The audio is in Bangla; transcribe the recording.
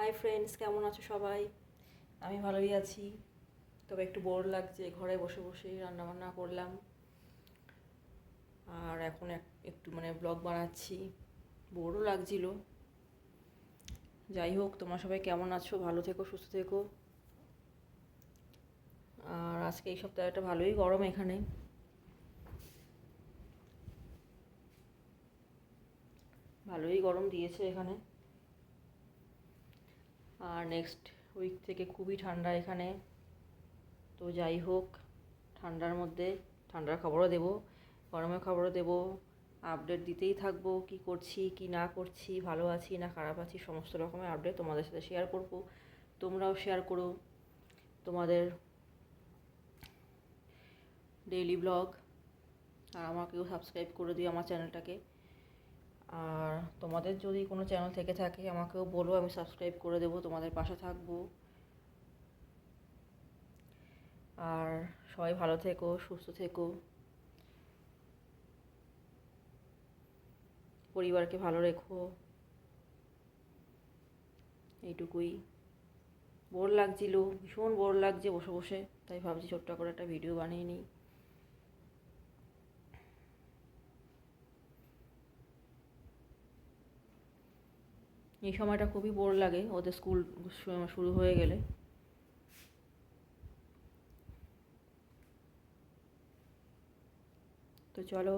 হাই ফ্রেন্ডস কেমন আছো সবাই? আমি ভালোই আছি। তবে একটু বোর লাগছে, ঘরে বসে বসে রান্নাবান্না করলাম। আর এখন এক- একটু মানে ব্লগ বানাচ্ছি। বোরও লাগছিল। যাই হোক, তোমরা সবাই কেমন আছো? ভালো থেকো, সুস্থ থেকো। আর আজকে এই সপ্তাহটা ভালোই গরম এখানে। ভালোই গরম দিয়েছে এখানে। আর নেক্সট উইক থেকে খুবই ঠান্ডা এখানে। তো যাই হোক, ঠান্ডার মধ্যে ঠান্ডার খবরও দেব, গরমের খবরও দেব আপডেট দিতেই থাকব কি করছি, কি না করছি, ভালো আছি না খারাপ আছি, সমস্ত রকমের আপডেট তোমাদের সাথে শেয়ার করব। তোমরাও শেয়ার করো তোমাদের ডেইলি ব্লগ আর আমাকেও সাবস্ক্রাইব করে দিও আমার চ্যানেলটাকে আর তোমাদের যদি কোনো চ্যানেল থেকে থাকে, আমাকেও বলো, আমি সাবস্ক্রাইব করে দেবো, তোমাদের পাশে থাকব। আর সবাই ভালো থেকো, সুস্থ থেকো। পরিবারকে ভালো রেখো। এইটুকুই। বোর লাগছিল, ভীষণ বোর লাগছে বসে বসে, তাই ভাবছি ছোট্ট করে একটা ভিডিও বানিয়ে নিই। এই সময়টা খুবই বোর লাগে ওদের স্কুল শুরু হয়ে গেলে। তো চলো।